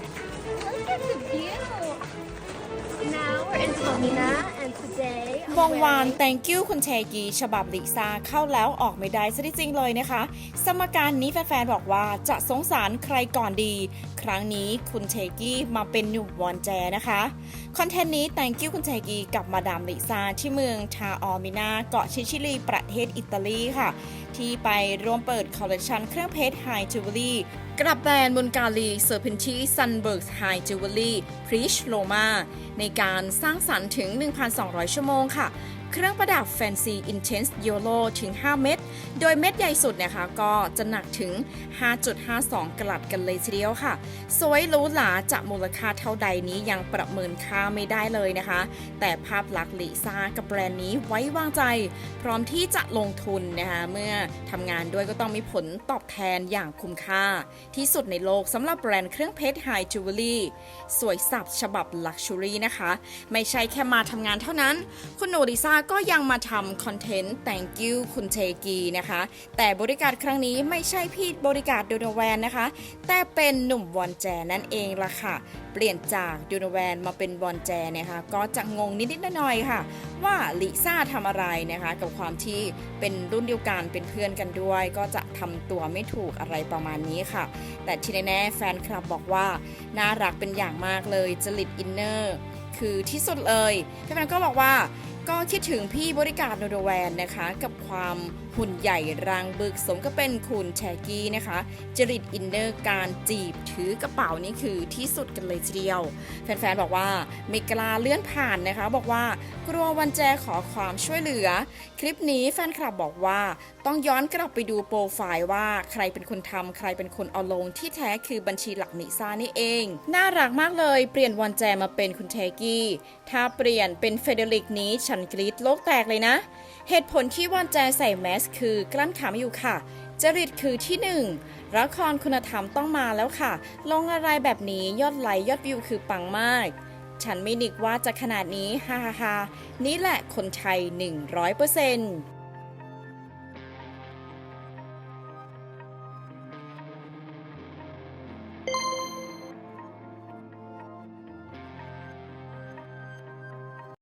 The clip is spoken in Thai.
Look at the view. Now we're in Salina. วงวาน thank you คุณเชกีฉบับลิซ่าเข้าแล้วออกไม่ได้ซะที่จริงเลยนะคะ สมการนี้แฟนๆบอกว่าจะสงสารใครก่อนดี ครั้งนี้คุณเชกี้มาเป็นหนุ่มวอนแจนะคะ คอนเทนต์นี้ thank you คุณเชกีกับมาดามลิซ่าที่เมืองชาออมินาเกาะชิชิลี ประเทศอิตาลีค่ะ ที่ไปร่วมเปิดคอลเลคชันเครื่องเพชรไฮจิวเวลรี่กับแบรนด์บุนกาลีเซอร์เพนชีซันเบิร์กไฮจิวเวลรี่ พริชโลมาในการสร้างสรรค์ถึง 1,200 ชั่วโมงค่ะ เครื่องประดับ Fancy Intense Yolo ถึง 5 เม็ด โดยเม็ดใหญ่สุดนะคะก็จะหนักถึง 5.52 กลัดกันเลยทีเดียวค่ะ สวยหรูหราจะมูลค่าเท่าใดนี้ยังประเมินค่าไม่ได้เลยนะคะ แต่ภาพลักษณ์ลิซ่ากับแบรนด์นี้ไว้วางใจ พร้อมที่จะลงทุนนะคะเมื่อทำงานด้วยก็ต้องมีผลตอบแทนอย่างคุ้มค่า ที่สุดในโลกสำหรับแบรนด์เครื่องเพชรไฮจิวเวลรี่สวยสับฉบับลักชัวรี่นะคะ ไม่ใช่แค่มาทำงานเท่านั้น คุณหนูลิซ่าก็ยังมาทำคอนเทนต์ thank you คุณเทกีนะคะ แต่บริการครั้งนี้ไม่ใช่พี่บริการดูนแวนนะคะ แต่เป็นหนุ่มวอนแจนั่นเองล่ะค่ะ เปลี่ยนจากดูนแวนมาเป็นวอนแจนะคะก็จะงงนิดๆหน่อยๆค่ะ ว่าลิซ่าทำอะไรนะคะ กับความที่เป็นรุ่นเดียวกันเป็นเพื่อนกันด้วย ก็จะทำตัวไม่ถูกอะไรประมาณนี้ค่ะ แต่ที่แน่ๆแฟนคลับบอกว่าน่ารักเป็นอย่างมากเลยจริตอินเนอร์คือที่สุดเลยพี่แฟนก็บอกว่า ก็คิดถึงพี่บริการโนโดแวนนะคะ กับความหุ่นใหญ่รางบึกสมก็เป็นคุณแชกกี้นะคะ จริตอินเนอร์การจีบถือกระเป๋านี่คือที่สุดกันเลยทีเดียว แฟนๆ บอกว่าไม่กล้าเลื่อนผ่านนะคะ บอกว่ากลัววันแจขอความช่วยเหลือ คลิปนี้แฟนคลับบอกว่าต้องย้อนกลับไปดูโปรไฟล์ว่าใครเป็นคนทำใครเป็นคนเอาลงที่แท้คือบัญชีหลักนิซ่านี่เอง น่ารักมากเลยเปลี่ยนวันแจมาเป็นคุณเทกี้ถ้าเปลี่ยนเป็นเฟเดริกนี้ฉันกรีดโลกแตกเลยนะ เหตุผลที่วันแจใส่แมสคือกลั้นขำอยู่ค่ะ จริตคือที่หนึ่งละครคุณธรรมต้องมาแล้วค่ะ ลงอะไรแบบนี้ยอดไลค์ยอดวิวคือปังมาก ฉันไม่นึกว่าจะขนาดนี้ฮ่าฮ่าฮ่านี่แหละคนไทย 100%